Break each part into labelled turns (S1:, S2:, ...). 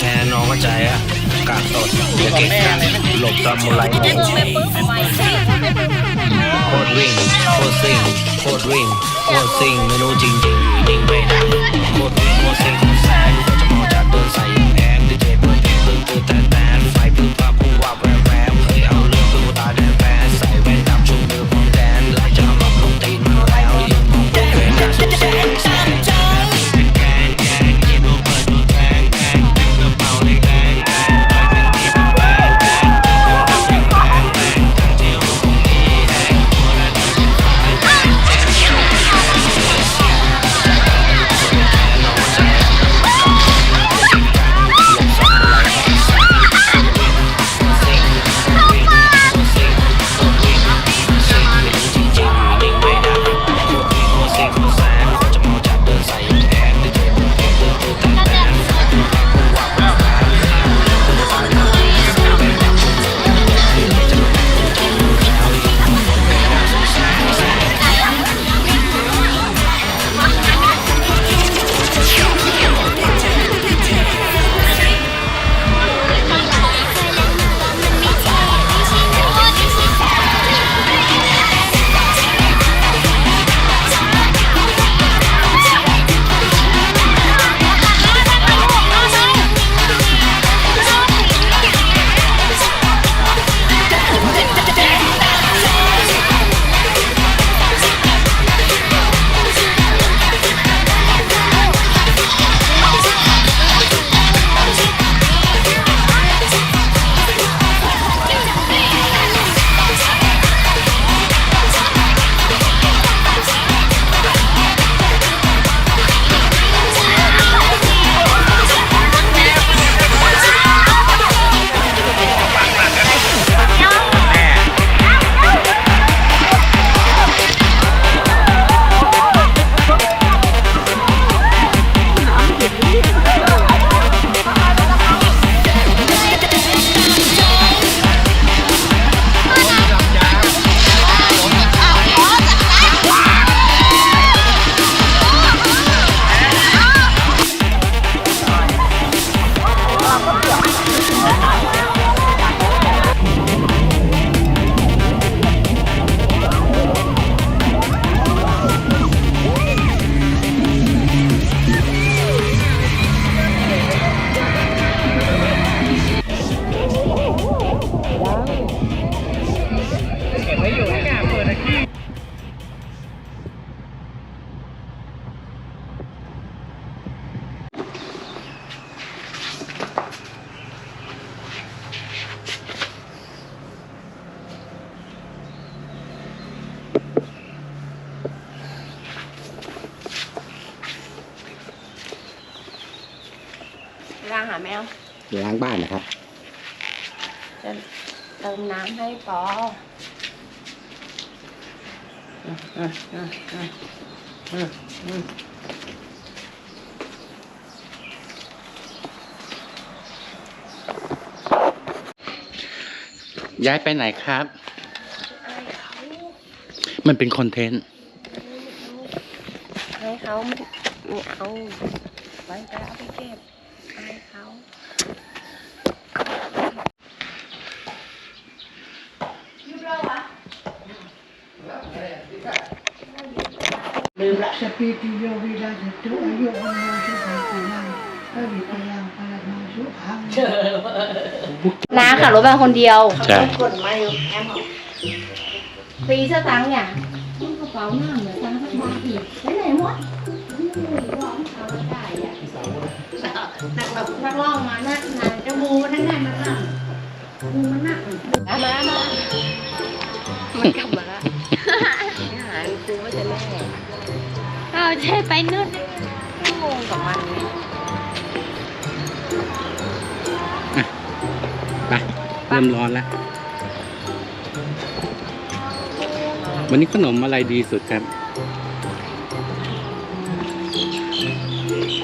S1: แท้
S2: น้องเข้า
S3: ใจอะกาดสดอย่าเก่งกันหลบซามูไร
S4: ได้เมืองไปปุ๊บไปสิ
S3: โคตรวิ่งโคตรซิ่งโคตรวิ่งโคตรซิ่งไม่รู้จริงจริงๆยิงไปไหนโคตรวิ่งโคตรซิ่งโคตรแซงก็จะมองจากเดินใส่า
S4: งหาแมว
S5: ล้างบ้านนะครับ
S4: จะเติมน้ำให้ปอ
S5: ย้ายไปไหนครับ มันเป็นคอนเทนต์
S4: ให้เขาไม่ไม่เอาไว้ไปเอาไปเก็บให้เขา
S6: Seperti yang bilang itu ayo masuk pulang Tapi pulang pada masuk hang
S4: น้าขับรถมาคนเดียว
S5: ใช่
S4: กดมาอยู่แอมฟรีสตังค์อย่างกระเป๋าหน้าเหมือนตังค์สักบาทอีกไปไหนหมดร้องเขาได้อะนักแบบนักร้องมานักนานจะมูนั่นไงมันนั่งมูมันนั่งมามามามันกลับมา เอาใช่ไปนู่นงงกับมัน
S5: ไปเริ่มร้อนแล้ว วันนี้ขนมอะไรดีสุดครับ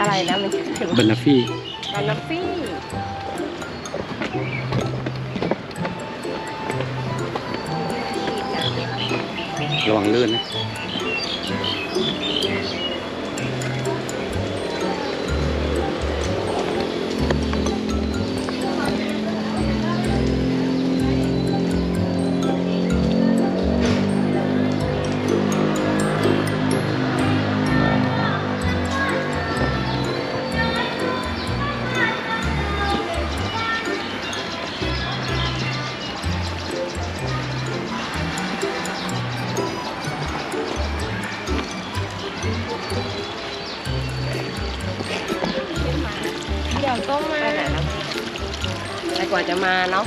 S4: อะไรนะมันถึง
S5: บานาฟี่
S4: บานาฟี่
S5: ระวังลื่นนะ
S4: ยว